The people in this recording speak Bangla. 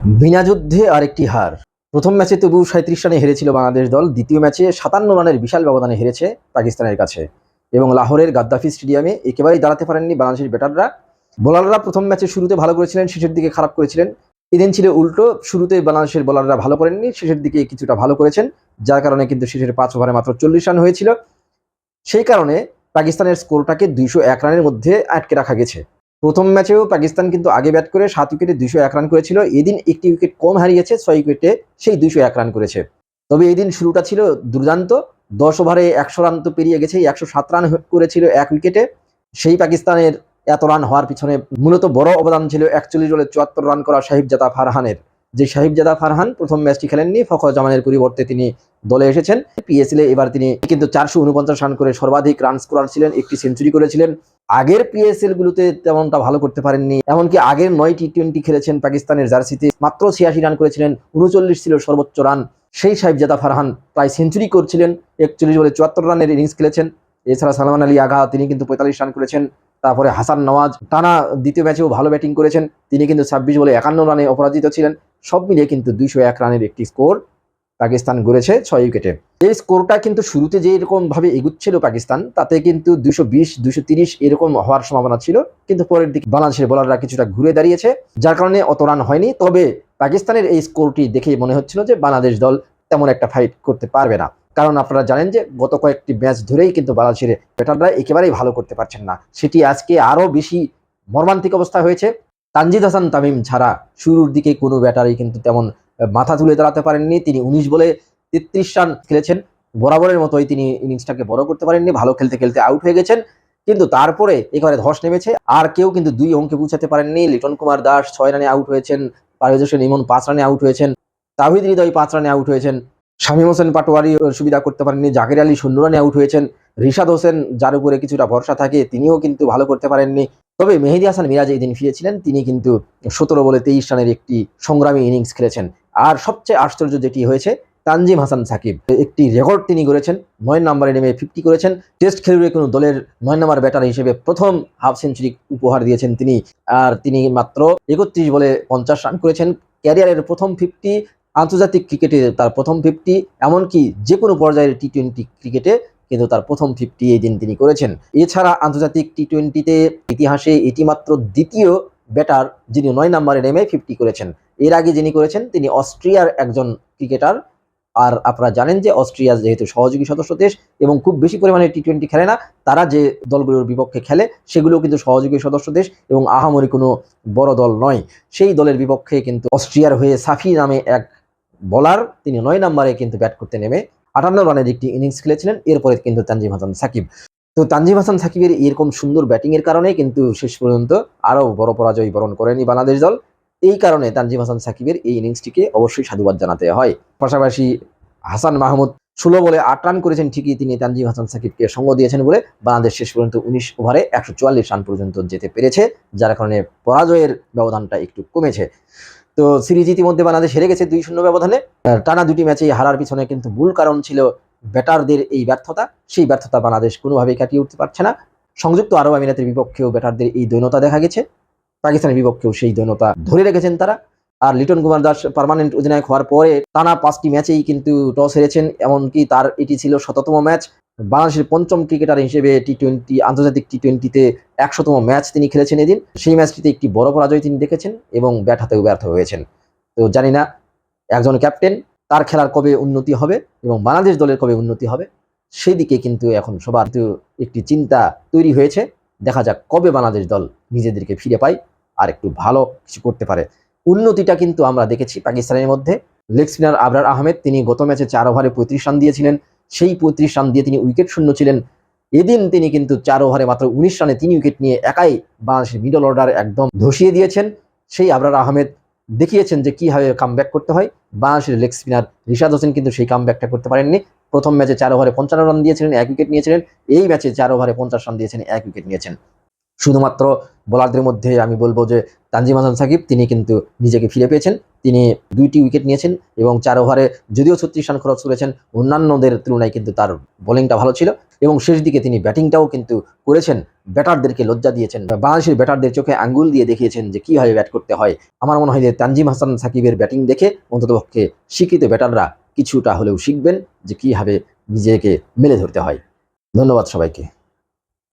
বিনা যুদ্ধে আরেকটি হার। প্রথম ম্যাচে তবু সাঁত্রিশ রানে হেরেছিল বাংলাদেশ দল, দ্বিতীয় ম্যাচে সাতান্ন রানের বিশাল ব্যবধানে হেরেছে পাকিস্তানের কাছে। এবং লাহোরের গাদ্দাফি স্টেডিয়ামে একেবারেই দাঁড়াতে পারেননি বাংলাদেশের ব্যাটাররা। বোলাররা প্রথম ম্যাচে শুরুতে ভালো করেছিলেন, শেষের দিকে খারাপ করেছিলেন। এদিন ছিল উল্টো, শুরুতে বাংলাদেশের বোলাররা ভালো করেননি, শেষের দিকে কিছুটা ভালো করেছেন, যার কারণে কিন্তু শেষের পাঁচ ওভারে মাত্র চল্লিশ রান হয়েছিল। সেই কারণে পাকিস্তানের স্কোরটাকে দুইশো এক রানের মধ্যে আটকে রাখা গেছে। প্রথম ম্যাচেও পাকিস্তান কিন্তু আগে ব্যাট করে সাত উইকেটে দুশো এক রান করেছিল। এদিন একটি উইকেট কম হারিয়েছে, ছয় উইকেটে সেই দুশো এক রান করেছে। তবে এদিন শুরুটা ছিল দুর্দান্ত। দশ ওভারে একশো রান তো পেরিয়ে গেছে একশো সাত রান করেছিল এক উইকেটে। সেই পাকিস্তানের এত রান হওয়ার পিছনে মূলত বড় অবদান ছিল একচল্লিশ বলে চুয়াত্তর রান করা সাহিবজাদা ফারহানের। যে সাহিবজাদা ফারহান প্রথম ম্যাচটি খেলেননি, ফখর জামানের পরিবর্তে তিনি দলে এসেছেন। পিএসএল এবার তিনি কিন্তু চারশো উনপঞ্চাশ রান করে সর্বাধিক রান স্কোরার ছিলেন, একটি সেঞ্চুরি করেছিলেন। আগের পিএসএল গুলোতে তেমনটা ভালো করতে পারেননি, এমনকি আগের নয় টি টোয়েন্টি খেলেছেন পাকিস্তানের জার্সিতে, মাত্র ছিয়াশি রান করেছিলেন, উনচল্লিশ ছিল সর্বোচ্চ রান সেই সাহেবজাদা ফারহান প্রায় সেঞ্চুরি করছিলেন একচল্লিশ বলে চুয়াত্তর রানের ইনিংস খেলেছেন। এছাড়া সালমান আলী আগা তিনি কিন্তু পঁয়তাল্লিশ রান করেছেন। তারপরে হাসান নওয়াজ টানা দ্বিতীয় ম্যাচেও ভালো ব্যাটিং করেছেন। তিনি কিন্তু ছাব্বিশ বলে একান্ন রানে অপরাজিত ছিলেন। সব মিলিয়ে কিন্তু দুইশো এক রানের একটি স্কোর পাকিস্তান গড়েছে ছয় উইকেটে। এই স্কোরটা কিন্তু শুরুতে যে এরকম ভাবে এগুচ্ছিল পাকিস্তান, তাতে কিন্তু দুশো বিশ দুশো তিরিশ এরকম হওয়ার সম্ভাবনা ছিল। কিন্তু পরের দিকে বাংলাদেশের বোলাররা কিছুটা ঘুরে দাঁড়িয়েছে, যার কারণে অত রান হয়নি। তবে পাকিস্তানের এই স্কোরটি দেখেই মনে হচ্ছিল যে বাংলাদেশ দল তেমন একটা ফাইট করতে পারবে না। কারণ আপনারা জানেন যে গত কয়েকটি ম্যাচ ধরেই কিন্তু বাংলাদেশের ব্যাটাররা একেবারেই ভালো করতে পারছেন না। সেটি আজকে আরও বেশি মর্মান্তিক অবস্থা হয়েছে। তানজিদ হাসান তামিম ছাড়া শুরুর দিকে কোনো ব্যাটারই কিন্তু তেমন মাথা তুলে দাঁড়াতে পারেননি। তিনি উনিশ বলে তেত্রিশ রান খেলেছেন। বরাবরের মতোই তিনি ইনিংসটাকে বড় করতে পারেননি। ভালো খেলতে খেলতে আউট হয়ে গেছেন। কিন্তু তারপরে একেবারে ধস নেমেছে। আর কেউ কিন্তু দুই অঙ্কে পৌঁছাতে পারেননি। লিটন কুমার দাস ছয় রানে আউট হয়েছেন। পারভেজ হোসেন ইমন পাঁচ রানে আউট হয়েছেন। তাহিদ হৃদয় পাঁচ রানে আউট হয়েছেন। শামীম হোসেন পাটোয়ারি সুবিধা করতে পারেননি। জাকির আলী শূন্য আউট হয়েছেন। রিশাদ হোসেন, যার উপরে কিছুটা ভরসা থাকে, তিনিও কিন্তু ভালো করতে পারেননি। তবে মেহেদি হাসান মিরাজ এই দিন ফিরেছিলেন, তিনি কিন্তু সতেরো বলে তেইশ রানের একটি সংগ্রামী ইনিংস খেলেছেন। আর সবচেয়ে আশ্চর্য যেটি হয়েছে, তানজিম হাসান সাকিব, একটি রেকর্ড তিনি করেছেন নয় নম্বরে নেমে ফিফটি করেছেন। টেস্ট খেলুড়ে কোনো দলের নয় নম্বর ব্যাটার হিসেবে প্রথম হাফ সেঞ্চুরি উপহার দিয়েছেন তিনি। আর তিনি মাত্র একত্রিশ বলে পঞ্চাশ রান করেছেন। ক্যারিয়ারের প্রথম ফিফটি আন্তর্জাতিক ক্রিকেটে তার প্রথম ফিফটি, এমনকি যে কোনো পর্যায়ের টি টোয়েন্টি ক্রিকেটে কিন্তু তার প্রথম ফিফটি এই দিন তিনি করেছেন। এছাড়া আন্তর্জাতিক টি টোয়েন্টিতে ইতিহাসে এটি মাত্র দ্বিতীয় ব্যাটার যিনি নয় নম্বরে নেমে ফিফটি করেছেন। এর আগে যিনি করেছেন, তিনি অস্ট্রিয়ার একজন ক্রিকেটার। আর আপনারা জানেন যে অস্ট্রিয়া যেহেতু সহযোগী সদস্য দেশ এবং খুব বেশি পরিমাণে টি টোয়েন্টি খেলে না, তারা যে দলগুলোর বিপক্ষে খেলে সেগুলো কিন্তু সহযোগী সদস্য দেশ এবং আহামরি কোনো বড় দল নয়। সেই দলের বিপক্ষে কিন্তু অস্ট্রিয়ার হয়ে সাফি নামে এক বলার, তিনি নয় নম্বরে কিন্তু ব্যাট করতে নেমে আটান্ন রানের একটি ইনিংস খেলেছিলেন। এরপরে কিন্তু তানজিম হাসান সাকিব। তো তানজিম হাসান সাকিবের এরকম সুন্দর ব্যাটিং এর কারণে কিন্তু শেষ পর্যন্ত আরও বড় পরাজয় বরণ করেনি বাংলাদেশ দল। এই কারণে তানজিম হাসান সাকিবের এই ইনিংসটিকে অবশ্যই সাধুবাদ জানাতে হয়। পাশাপাশি হাসান মাহমুদ ষোলো বলে আট রান করেছেন, ঠিকই তিনি তানজিম হাসান সাকিবকে সঙ্গ দিয়েছেন বলে বাংলাদেশ শেষ পর্যন্ত উনিশ ওভারে একশো চুয়াল্লিশ রান পর্যন্ত যেতে পেরেছে, যার কারণে পরাজয়ের ব্যবধানটা একটু কমেছে। তো সিরিজ ইতিমধ্যে বাংলাদেশ হেরে গেছে দুই শূন্য ব্যবধানে। টানা দুটি ম্যাচে হারার পিছনে কিন্তু মূল কারণ ছিল ব্যাটারদের এই ব্যর্থতা। সেই ব্যর্থতা বাংলাদেশ কোনোভাবেই কাটিয়ে উঠতে পারছে না। সংযুক্ত আরব আমিরাতের বিপক্ষেও ব্যাটারদের এই দৈনতা দেখা গেছে। পাকিস্তানের বিপক্ষেও সেই দৈনতা ধরে রেখেছেন তারা। আর লিটন কুমার দাস পার্মানেন্ট অধিনায়ক হওয়ার পরে টানা পাঁচটি ম্যাচেই কিন্তু টস হেরেছেন, এমনকি তার এটি ছিল শততম ম্যাচ। বাংলাদেশের পঞ্চম ক্রিকেটার হিসেবে টি টোয়েন্টি আন্তর্জাতিক টি টোয়েন্টিতে একশোতম ম্যাচ তিনি খেলেছেন এদিন। সেই ম্যাচটিতে একটি বড় পরাজয় তিনি দেখেছেন এবং ব্যাট হাতেও ব্যর্থ হয়েছেন। তো জানি না, একজন ক্যাপ্টেন তার খেলার কবে উন্নতি হবে এবং বাংলাদেশ দলের কবে উন্নতি হবে সেই দিকে কিন্তু এখন সবার একটি চিন্তা তৈরি হয়েছে। দেখা যাক কবে বাংলাদেশ দল নিজেদেরকে ফিরে পায় আর একটু ভালো কিছু করতে পারে। উন্নতিটা কিন্তু আমরা দেখেছি। পাকিস্তানের মধ্যে লেগ স্পিনার আবরার আহমেদ, তিনি গত ম্যাচে চার ওভারে পঁয়ত্রিশ রান দিয়েছিলেন। সেই পঁয়ত্রিশ রান দিয়ে তিনি উইকেট শূন্য ছিলেন। এদিন তিনি কিন্তু চার ওভারে মাত্র উনিশ রানে তিন উইকেট নিয়ে একাই বাংলাদেশের মিডল অর্ডার একদম ধসিয়ে দিয়েছেন। সেই আবরার আহমেদ দেখিয়েছেন যে কীভাবে কামব্যাক করতে হয়। বাংলাদেশের লেগ স্পিনার রিশাদ হোসেন কিন্তু সেই কামব্যাকটা করতে পারেননি। প্রথম ম্যাচে চার ওভারে পঞ্চান্ন রান দিয়েছিলেন, এক উইকেট নিয়েছিলেন। এই ম্যাচে চার ওভারে পঞ্চাশ রান দিয়েছেন, এক উইকেট নিয়েছেন। শুধুমাত্র বোলারদের মধ্যে আমি বলব যে তানজিম হাসান সাকিব, তিনি কিন্তু নিজেকে ফিরে পেয়েছেন। তিনি দুইটি উইকেট নিয়েছেন এবং চার ওভারে যদিও ছত্রিশ রান খরচ করেছেন, অন্যান্যদের তুলনায় কিন্তু তার বোলিংটা ভালো ছিল এবং শেষ দিকে তিনি ব্যাটিংটাও কিন্তু করেছেন। ব্যাটারদেরকে লজ্জা দিয়েছেন। বাংলাদেশের ব্যাটারদের চোখে আঙ্গুল দিয়ে দেখিয়েছেন যে কীভাবে ব্যাট করতে হয়। আমার মনে হয় যে তানজিম হাসান সাকিবের ব্যাটিং দেখে অন্ততপক্ষে শিক্ষিত ব্যাটাররা কিছুটা হলেও শিখবেন যে কীভাবে নিজেকে মেলে ধরতে হয়। ধন্যবাদ সবাইকে।